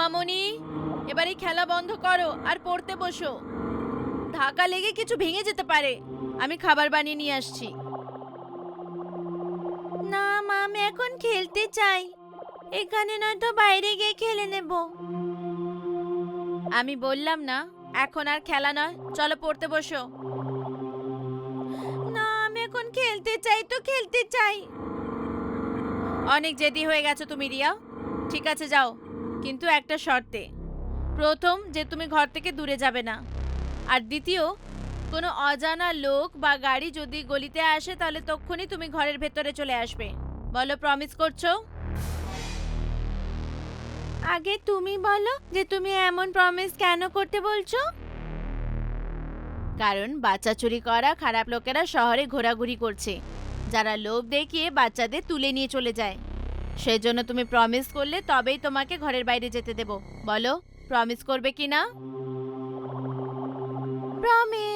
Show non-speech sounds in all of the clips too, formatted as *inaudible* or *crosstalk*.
মামনি এবার এই খেলা বন্ধ করো আর পড়তে বসো। ধাক্কা লেগে কিছু ভেঙে যেতে পারে। আমি খাবার বানিয়ে নিয়ে আসছি। না মা আমি এখন খেলতে চাই। এখানে নয়তো বাইরে গিয়ে খেলে নেব। আমি বললাম না এখন আর খেলা নয় চলো পড়তে বসো। না আমি এখন খেলতে চাই তো খেলতে চাই। অনেক জেদি হয়ে গেছো তুমি রিয়া। ঠিক আছে যাও। কিন্তু একটা শর্তে। প্রথম যে তুমি ঘর থেকে দূরে যাবে না। আর দ্বিতীয় কোনো অজানা লোক বা গাড়ি যদি গলিতে আসে তাহলে তক্ষুনি তুমি ঘরের ভেতরে চলে আসবে। বলো প্রমিস করছ? আগে তুমি বলো যে তুমি এমন প্রমিস কেন করতে বলছো? কারণ বাচ্চা চুরি করা খারাপ লোকেরা শহরে ঘোরাঘুরি করছে। যারা লোভ দেখিয়ে বাচ্চাদের তুলে নিয়ে চলে যায়। সেজন্য তুমি প্রমিস করলে তবেই তোমাকে ঘরের বাইরে যেতে দেব। বলো প্রমিস করবে কি না প্রমিস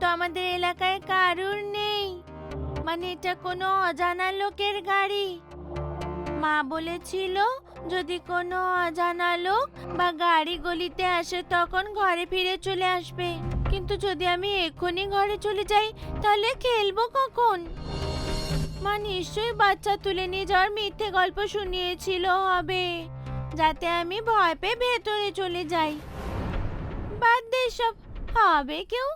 তো আমাদের এলাকায় কারুর নেই। মানে এটা কোনো অজানা লোকের গাড়ি। মা বলেছিল, যদি কোনো অজানা লোক বা গাড়ি গলিতে আসে, তখন ঘরে ফিরে চলে আসবে। কিন্তু যদি আমি এক্ষুনি ঘরে চলে যাই, তাহলে খেলব কখন? মা নিশ্চয়ই বাচ্চা তুলে নিয়ে যাওয়ার মিথ্যে গল্প শুনিয়েছিল হবে, যাতে আমি ভয় পেয়ে ভেতরে চলে যাই। বাদ দে সব, হবে কেউ?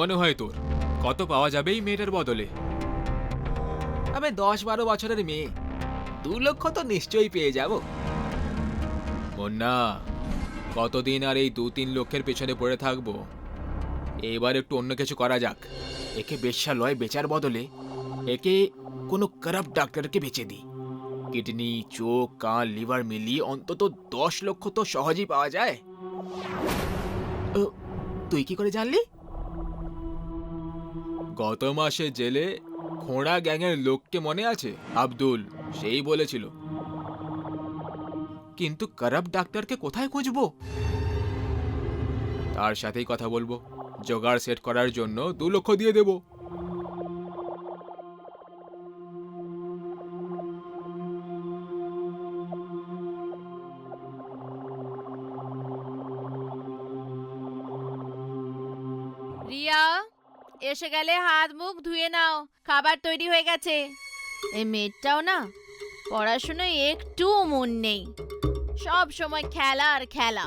মনে হয় তোর। কত পাওয়া যাবে এই মেয়েটার বদলে? আমি দশ বারো বছরের মেয়ে। দু লক্ষ তো নিশ্চয়ই পেয়ে যাব। মুন্না কতদিন আর এই দু তিন লক্ষের পেছনে পড়ে থাকব? এবার একটু অন্য কিছু করা যাক। একে বেশ্যালয় বেচার বদলে একে কোনো খারাপ ডাক্তারকে বেচে দিই। কিডনি চোখ কান লিভার মিলিয়ে অন্তত দশ লক্ষ তো সহজেই পাওয়া যায়। তুই কি করে জানলি? গত মাসে জেলে খোঁড়া গ্যাংয়ের লোককে মনে আছে? আব্দুল, সেই বলেছিল। কিন্তু খারাপ ডাক্তারকে কোথায় খুঁজবো? তার সাথেই কথা বলব। জোগাড় সেট করার জন্য দু লক্ষ দিয়ে দেবো। রিয়া? এসে গেলে হাত মুখ ধুয়ে নাও, খাবার তৈরি হয়ে গেছে। এই মেয়েটাও না, পড়াশোনায় একটু মন নেই। সব সময় খেলা আর খেলা।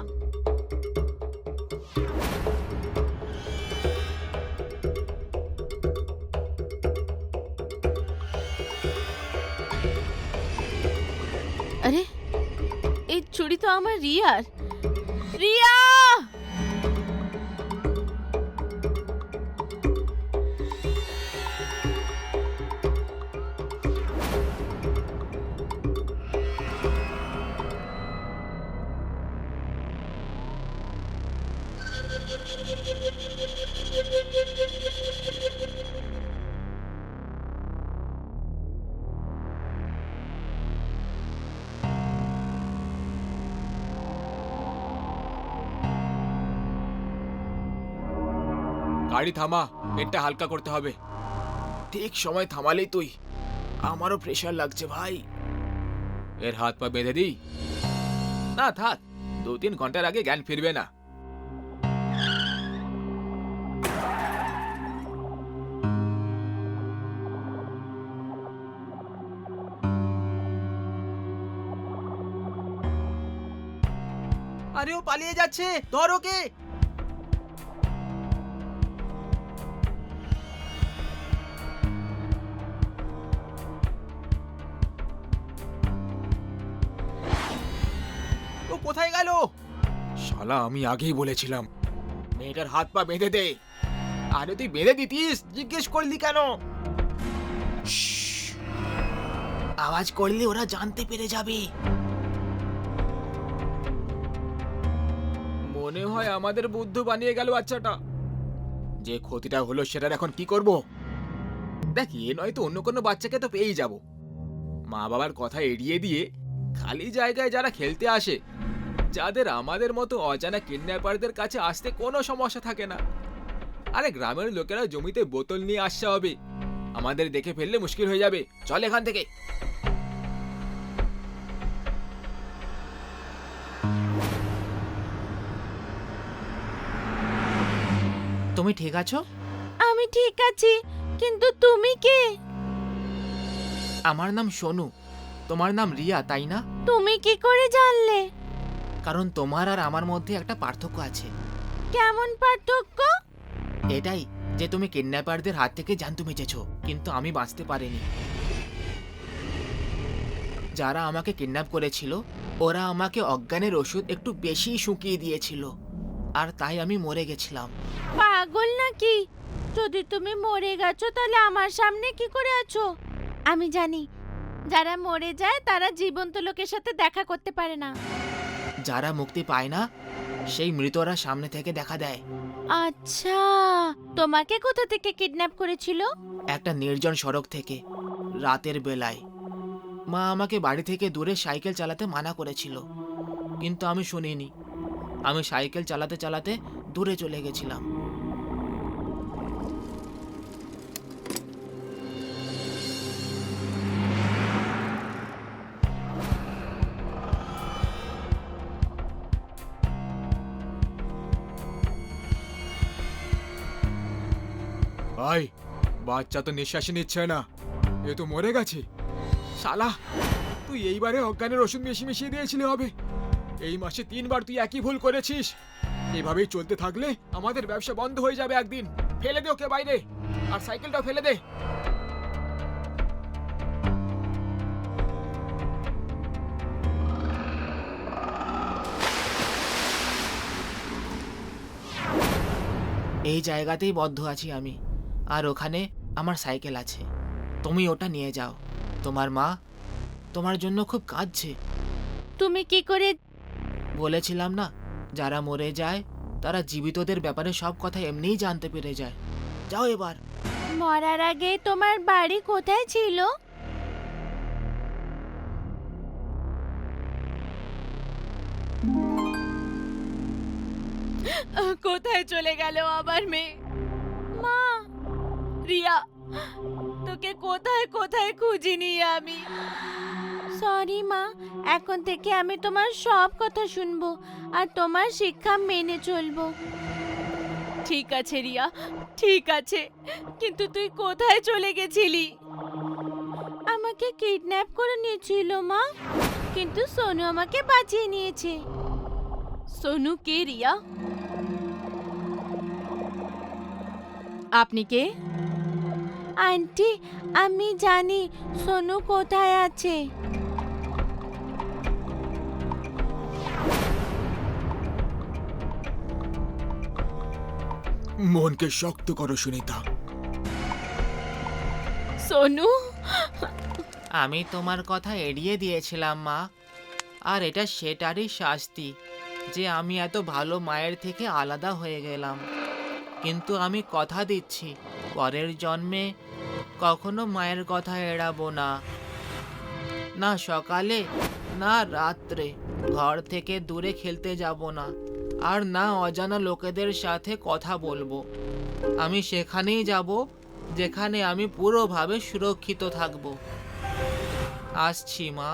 আরে, এই চুড়ি তো আমার রিয়ার। রিয়া! গাড়ি থামা, পেটটা হালকা করতে হবে। ঠিক সময় থামালেই তুই। আমারও প্রেশার লাগছে ভাই। এর হাত পা বেঁধে দিই? না, থাক। দু তিন ঘণ্টার আগে জ্ঞান ফিরবে না। আরে পালিয়ে যাচ্ছে। ধর ওকে। ও কোথায় গেল? শালা, আমি আগেই বলেছিলাম। মেয়েটার হাত পা বেঁধে দে। আরে তুই বেঁধে দিতিস? জিজ্ঞেস করলি কেন। আওয়াজ করলে ওরা জানতে পেরে যাবে। মনে হয় আমাদের বুদ্ধ বানিয়ে গেল বাচ্চাটা। যে ক্ষতিটা হলো সেটার এখন কি করব? দেখ, এ নয় তো অন্য কোনো বাচ্চাকে তো পেয়েই যাব। মা বাবার কথা এড়িয়ে দিয়ে খালি জায়গায় যারা খেলতে আসে, যাদের আমাদের মতো অজানা কিডন্যাপারদের কাছে আসতে কোনো সমস্যা থাকে না। আরে গ্রামের লোকেরা জমিতে বোতল নিয়ে আসতে হবে। আমাদের দেখে ফেললে মুশকিল হয়ে যাবে। চল এখান থেকে। তুমি ঠিক আছো? আমি ঠিক আছি কিন্তু তুমি কে? আমার নাম সোনু। তোমার নাম রিয়া তাই না? তুমি কি করে জানলে? কারণ তোমার আর আমার মধ্যে একটা পার্থক্য আছে। কেমন পার্থক্য? এটাই যে তুমি কিডন্যাপারদের হাত থেকে জানতু বেঁচেছো কিন্তু আমি বাঁচতে পারিনি। যারা আমাকে কিডন্যাপ করেছিল ওরা আমাকে অজ্ঞানের ওষুধ একটু বেশি শুকিয়ে দিয়েছিল। আর তাই আমি মরে গেছিলাম। পাগল নাকি? যদি তুমি মরে গেছো তাহলে আমার সামনে কি করে আছো? আমি জানি যারা মরে যায় তারা জীবন্ত লোকের সাথে দেখা করতে পারে না। যারা মুক্তি পায় না সেই মৃতরা সামনে থেকে দেখা দেয়। আচ্ছা তোমাকে কোথা থেকে কিডন্যাপ করেছিল? একটা নির্জন সড়ক থেকে রাতের বেলায়। মা আমাকে বাড়ি থেকে দূরে সাইকেল চালাতে মানা করেছিল কিন্তু আমি শুনিনি। আমি সাইকেল চালাতে চালাতে দূরে চলে গেছিলাম। ভাই, বাচ্চা তো নিঃশ্বাসই নিচ্ছে না। এ তো মরে গেছে। শালা তুই এইবারে অজ্ঞানের ওষুধ মিশিয়ে মিশিয়ে দিয়েছিলি হবে। এই মাসে তিনবার তুই একই ভুল করেছিস। এভাবেই চলতে থাকলে আমাদের ব্যবসা বন্ধ হয়ে যাবে একদিন। ফেলে দে ওকে বাইরে। আর সাইকেলটাও ফেলে দে। এই জায়গাতেই বদ্ধ আছি আমি। আর ওখানে আমার সাইকেল আছে। তুমি ওটা নিয়ে যাও। তোমার মা তোমার জন্য খুব কাঁদছে। তুমি কি করে বলেছিলাম না যারা মরে যায় তারা জীবিতদের ব্যাপারে সব কথা এমনিই জানতে পেরে যায়। যাও এবার। মরার আগে তোমার বাড়ি কোথায় ছিল? কোথায় চলে গেল আবার মেয়ে? মা! রিয়া তোকে কোথায় কোথায় খুঁজিনি আমি? সরি মা। এখন থেকে আমি তোমার সব কথা শুনব আর তোমার শিক্ষা মেনে চলবো। ঠিক আছে রিয়া। ঠিক আছে। কিন্তু তুই কোথায় চলে গেছিলি? আমাকে কিডন্যাপ করে নিয়েছিল মা। কিন্তু সোনু আমাকে বাঁচিয়ে নিয়েছে। সোনু কে রিয়া? আপনি কে? আন্টি আমি জানি সোনু কোথায় আছে। মনকে শক্ত করো সুনিতা। সোনু? আমি তোমার কথা এড়িয়ে দিয়েছিলাম মা। আর এটা সেটারই শাস্তি যে আমি এত ভালো মায়ের থেকে আলাদা হয়ে গেলাম। কিন্তু আমি কথা দিচ্ছি পরের জন্মে কখনো মায়ের কথা এড়াবো না। না সকালে না রাত্রে ঘর থেকে দূরে খেলতে যাব না। আর না অজানা লোকেদের সাথে কথা বলব। আমি সেখানেই যাব, যেখানে আমি পুরোভাবে সুরক্ষিত থাকব। আসছি, মা।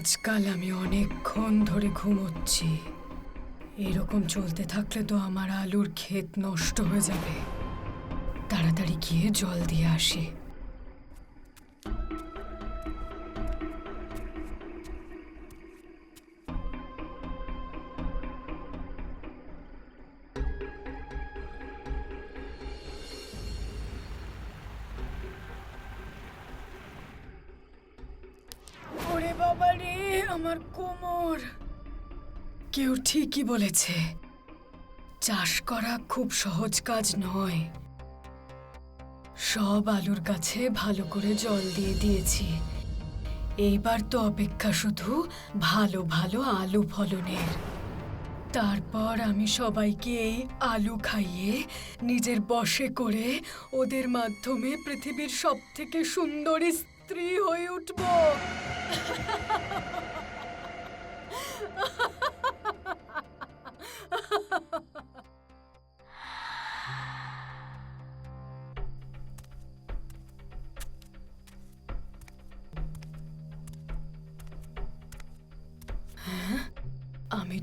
আজকাল আমি অনেকক্ষণ ধরে ঘুমোচ্ছি। এরকম চলতে থাকলে তো আমার আলুর ক্ষেত নষ্ট হয়ে যাবে। তাড়াতাড়ি গিয়ে জল দিয়ে আসি। বলেছে, চাষ করা খুব সহজ কাজ নয়। সব আলুর গাছে ভালো করে জল দিয়ে দিয়েছি। এইবার তো অপেক্ষা শুধু ভালো ভালো আলু ফলনের। তারপর আমি সবাইকে এই আলু খাইয়ে নিজের বশে করে ওদের মাধ্যমে পৃথিবীর সব থেকে সুন্দরী স্ত্রী হয়ে উঠব। *laughs*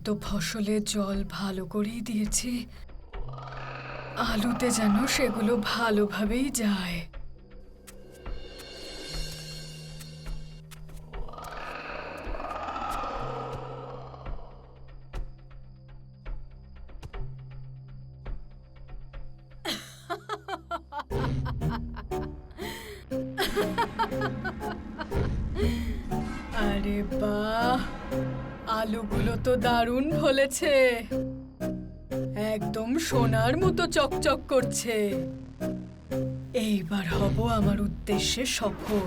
তো ফসলে জল ভালো করেই দিয়েছি। আলুতে যেন সেগুলো ভালোভাবেই যায়। ফলেছে একদম সোনার মতো চকচক করছে। এইবার হব আমার উদ্দেশ্যে সফল।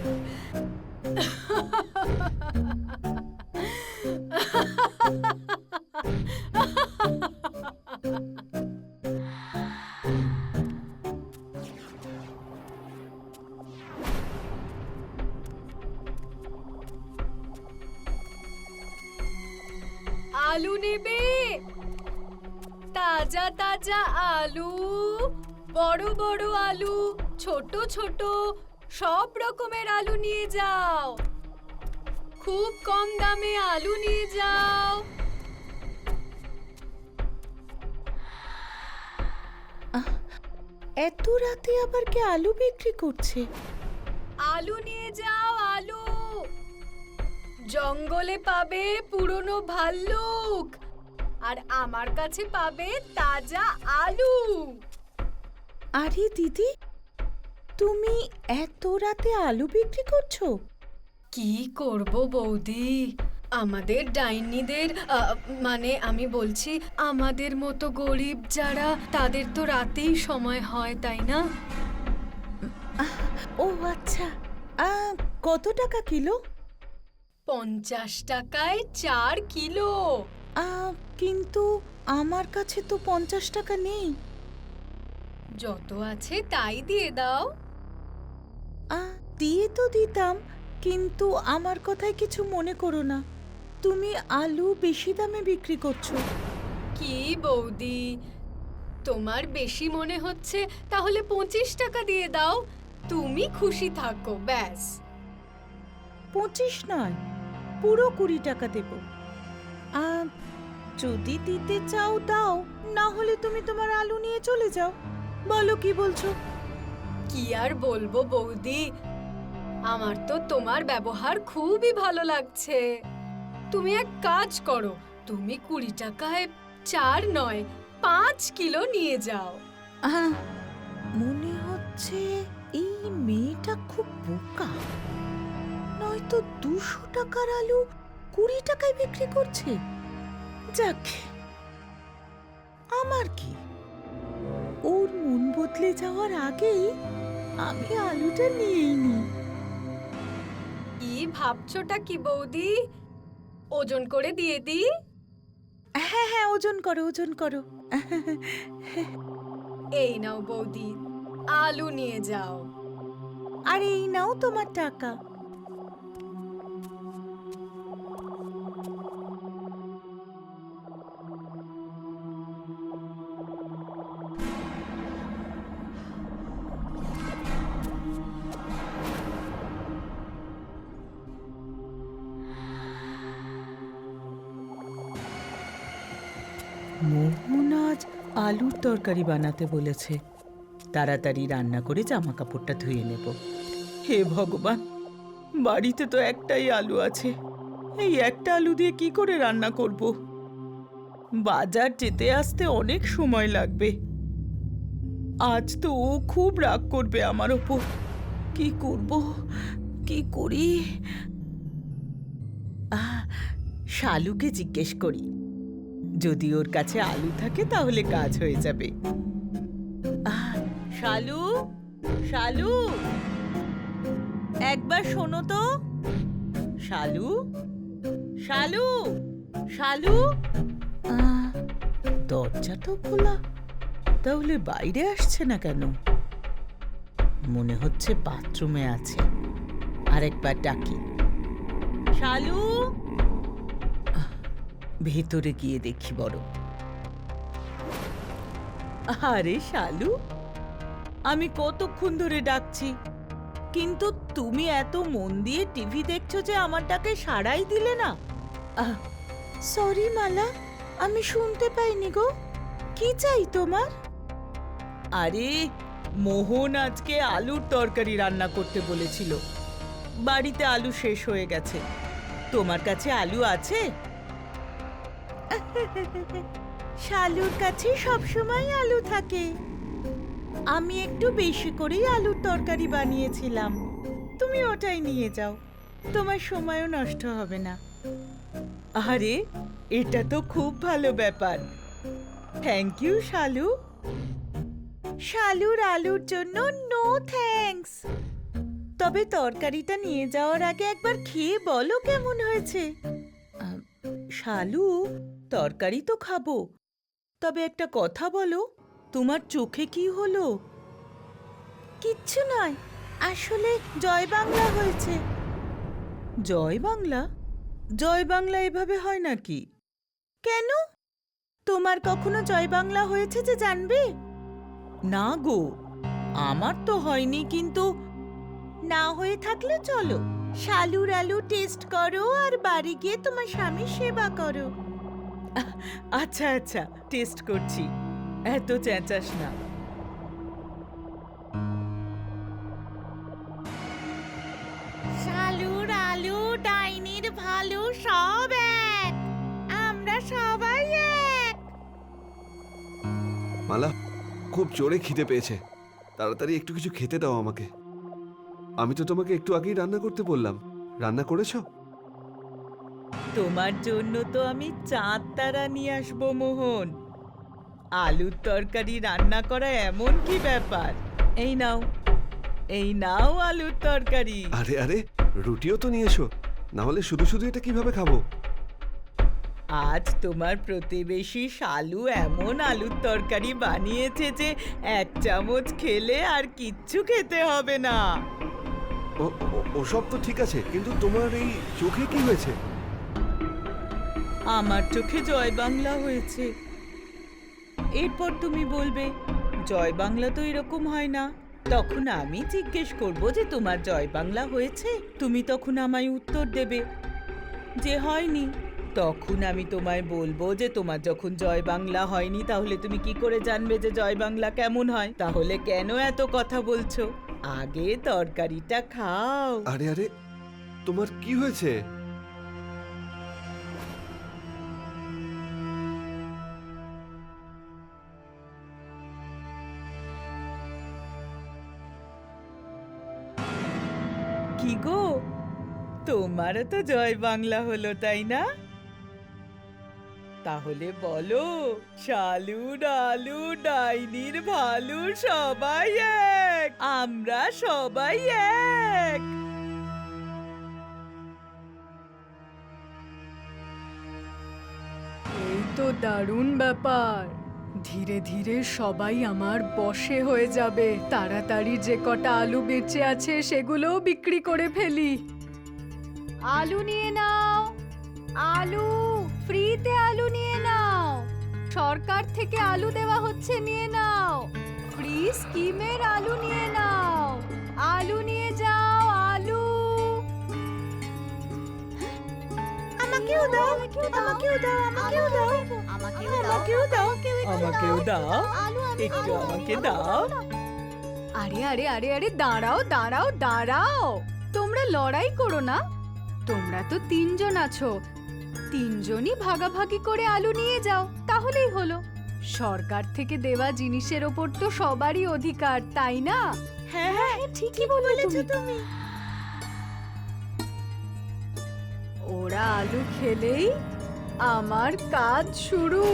আলু নেবে? তাজা তাজা আলু বড় বড় আলু ছোট ছোট সব রকমের আলু নিয়ে যাও। খুব কম দামে আলু নিয়ে যাও। এত রাতে আবার কে আলু বিক্রি করছে? আলু নিয়ে জঙ্গলে পাবে পুরনো ভাল্লুক আর আমার কাছে পাবে তাজা আলু। আরে দিদি তুমি এত রাতে আলু বিক্রি করছ? কি করব বৌদি? আমাদের ডাইনিদের মানে আমি বলছি আমাদের মতো গরিব যারা তাদের তো রাতেই সময় হয় তাই না? ও আচ্ছা। কত টাকা কিলো? পঞ্চাশ টাকায় চার কিলো। কিন্তু আমার কাছে তো পঞ্চাশ টাকা নেই। যত আছে তাই দিয়ে দাও। দিয়ে তো দিতাম কিন্তু আমার কথায় কিছু মনে করো না। তুমি আলু বেশি দামে বিক্রি করছ। কি বৌদি? তোমার বেশি মনে হচ্ছে তাহলে পঁচিশ টাকা দিয়ে দাও। তুমি খুশি থাকো ব্যাস। পঁচিশ নয় পুরো কুড়ি টাকা দেব। যদি দিতে চাও দাও। না হলে তুমি তোমার আলু নিয়ে চলে যাও। বলো কি বলছো? কি আর বলব বৌদি? আমার তো তোমার ব্যবহার খুবই ভালো লাগছে। তুমি এক কাজ করো তুমি কুড়ি টাকায় চার নয় পাঁচ কিলো নিয়ে যাও। মনে হচ্ছে এই মেয়েটা খুব বোকা। নয়তো দুশো টাকার আলু কুড়ি টাকায় বিক্রি করছে? যাক আমার কি? ওর মন বদলে যাওয়ার আগেই আমি আলুটা নিয়েই নিই কি ভাবছোটা কি বৌদি? ওজন করে দিয়ে দিই? হ্যাঁ হ্যাঁ ওজন করো ওজন করো। এই নাও বৌদি আলু নিয়ে যাও। আর এই নাও তোমার টাকা। তরকারি বানাতে বলেছে। তাড়াতাড়ি রান্না করে জামা কাপড়টা ধুয়ে নেব। হে ভগবান, বাড়িতে তো একটাই আলু আছে। এই একটা আলু দিয়ে কি করে রান্না করব? বাজার যেতে আসতে অনেক সময় লাগবে। আজ তো ও খুব রাগ করবে আমার ওপর। কি করব? কি করি? শালুকে জিজ্ঞেস করি। যদি ওর কাছে আলু থাকে, তাহলে কাজ হয়ে যাবে। শালু? শালু? একবার শোনো তো। শালু? শালু? শালু? দরজা তো খোলা। তাহলে বাইরে আসছে না কেন? মনে হচ্ছে বাথরুমে আছে। আরেকবার ডাকি। শালু? ভেতরে গিয়ে দেখি বড়। আরে শালু, আমি কতক্ষণ ধরে ডাকছি, কিন্তু তুমি এত মন দিয়ে টিভি দেখছ যে আমার ডাকে সাড়াই দিলে না। সরি মালা, আমি শুনতে পাইনি গো, কি চাই তোমার? আরে, মোহন আজকে আলুর তরকারি রান্না করতে বলেছিল। বাড়িতে আলু শেষ হয়ে গেছে। তোমার কাছে আলু আছে? *laughs* শালুর কাছে সবসময় আলু থাকে। আমি একটু বেশি করেই আলুর তরকারি বানিয়েছিলাম। তুমি ওটাই নিয়ে যাও। তোমার সময়ও নষ্ট হবে না। আরে, এটা তো খুব ভালো ব্যাপার। থ্যাংক ইউ শালু। শালুর আলুর জন্য নো থ্যাঙ্কস তবে তরকারিটা নিয়ে যাওয়ার আগে একবার খেয়ে বলো কেমন হয়েছে। শালু তরকারি তো খাব। তবে একটা কথা বলো, তোমার চোখে কি হলো? কিচ্ছু নয়, আসলে জয় বাংলা হয়েছে। জয় বাংলা? জয় বাংলা এভাবে হয় নাকি? কেন? তোমার কখনো জয় বাংলা হয়েছে যে জানবে? না গো, আমার তো হয়নি, কিন্তু না হয়ে থাকলে চলো, শালুর আলু টেস্ট করো আর বাড়ি গিয়ে তোমার স্বামীর সেবা করো। আচ্ছা আচ্ছা টেস্ট করছি। এত চেঁচাস না। শালুর আলু ডাইনির ভালু সব এক। আমরা সবাই এক। মালা খুব জোরে খিদে পেয়েছে। তাড়াতাড়ি একটু কিছু খেতে দাও আমাকে। আমি তো তোমাকে একটু আগেই রান্না করতে বললাম। রান্না করেছ? তোমার জন্য তো আমি চাঁদ তারা নিয়ে আসব মোহন। আলুর তরকারি রান্না করা এমন কি ব্যাপার? এই নাও এই নাও আলুর তরকারি। আরে আরে রুটিও তো নিয়ে এসো। না হলে শুধু শুধু এটা কীভাবে খাব? আজ তোমার প্রতিবেশী শালু এমন আলুর তরকারি বানিয়েছে যে এক চামচ খেলে আর কিচ্ছু খেতে হবে না। ও- ও- ওসব তো ঠিক আছে কিন্তু তোমার এই চোখে কি হয়েছে? আমার চোখে জয় বাংলা হয়েছে। এরপর তুমি বলবে, জয় বাংলা তো এরকম হয় না। তখন আমি জিজ্ঞেস করব যে, তোমার জয় বাংলা হয়েছে? তুমি তখন আমায় উত্তর দেবে, যে হয়নি। তখন আমি তোমায় বলব যে, তোমার যখন জয় বাংলা হয়নি, তাহলে তুমি কি করে জানবে যে, জয় বাংলা কেমন হয়? তাহলে কেন এত কথা বলছো? আগে তরকারিটা খাও। আরে আরে, তোমার কি হয়েছে? কি গো, তোমারও তো জয় বাংলা হলো, তাই না? তাহলে বলো, শালু, ডালু, ডাইনির ভালু সবাই এক, আমরা সবাই এক। এই তো দারুণ ব্যাপার। ধীরে ধীরে সবাই আমার বসে হয়ে যাবে। তাড়াতাড়ি যে কটা আলু বেঁচে আছে সেগুলোও বিক্রি করে ফেলি। আলু নিয়ে নাও। আলু ফ্রিতে আলু নিয়ে নাও। সরকার থেকে আলু দেওয়া হচ্ছে নিয়ে নাও। ফ্রি স্কিমের আলু নিয়ে নাও। আলু নিয়ে যাও আলু। আমাকেও দাও আমাকেও দাও আমাকেও দাও। আমাকেও দাও আমাকেও দাও একটু আমাকে দাও। আরে আরে আরে আরে দাঁড়াও দাঁড়াও দাঁড়াও। তোমরা লড়াই করো না। তোমরা তো তিনজন আছো। তিনজনই ভাগাভাগি করে আলু নিয়ে যাও তাহলেই হলো। সরকার থেকে দেওয়া জিনিসের ওপর তো সবারই অধিকার তাই না? হ্যাঁ হ্যাঁ ঠিকই বললে বলেছ তুমি। ওরা আলু খেলেই আমার কাজ শুরু।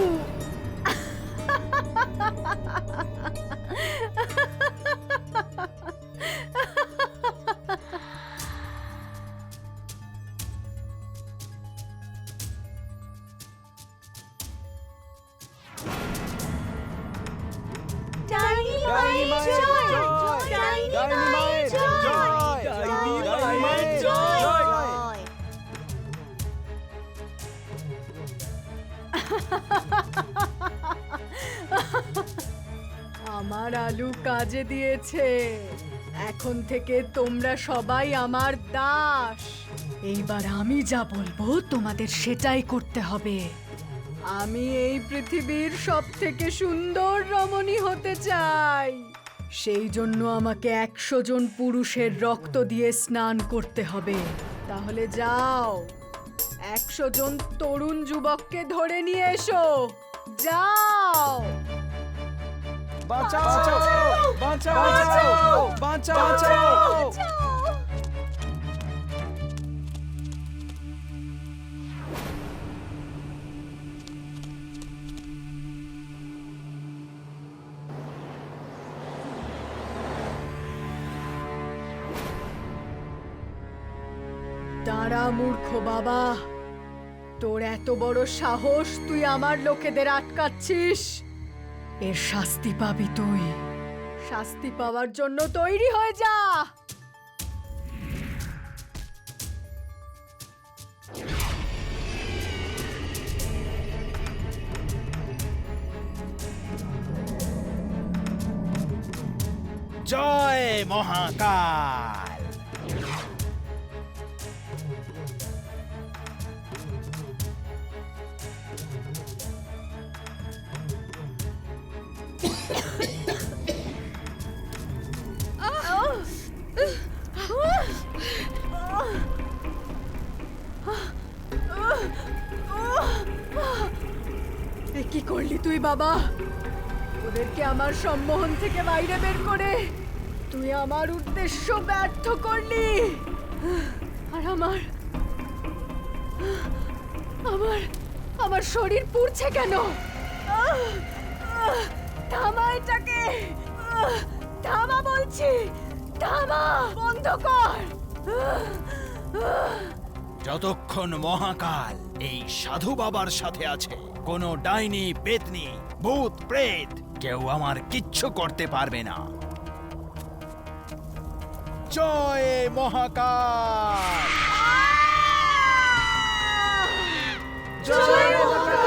কাজে দিয়েছে। এখন থেকে তোমরা সবাই আমার দাস। এইবার আমি যা বলব তোমাদের সেটাই করতে হবে। আমি এই পৃথিবীর সব থেকে সুন্দর রমণী হতে চাই। সেই জন্য আমাকে একশো জন পুরুষের রক্ত দিয়ে স্নান করতে হবে। তাহলে যাও। একশো জন তরুণ যুবককে ধরে নিয়ে এসো। যাও। দাঁড়া মূর্খ বাবা। তোর এত বড় সাহস তুই আমার লোকেদের আটকাচ্ছিস। এর শাস্তি পাবি তুই। শাস্তি পাওয়ার জন্য তৈরি হয়ে যা। জয় মহাকাল। কি করলি তুই, বাবা ওদেরকে আমার সম্মোহন থেকে বাইরে বের করে তুই আমার উদ্দেশ্য ব্যর্থ করলি আর আমার আমার আমার শরীর পুড়ছে কেন! থামা এটাকে! থামা বলছি থামা, বন্ধ কর! যতক্ষণ মহাকাল এই সাধু বাবার সাথে আছে কোনো ডাইনি, পেতনি, ভূত, প্রেত কেউ আমার কিচ্ছু করতে পারবে না। জয় মহাকাল! জয় মহাকাল!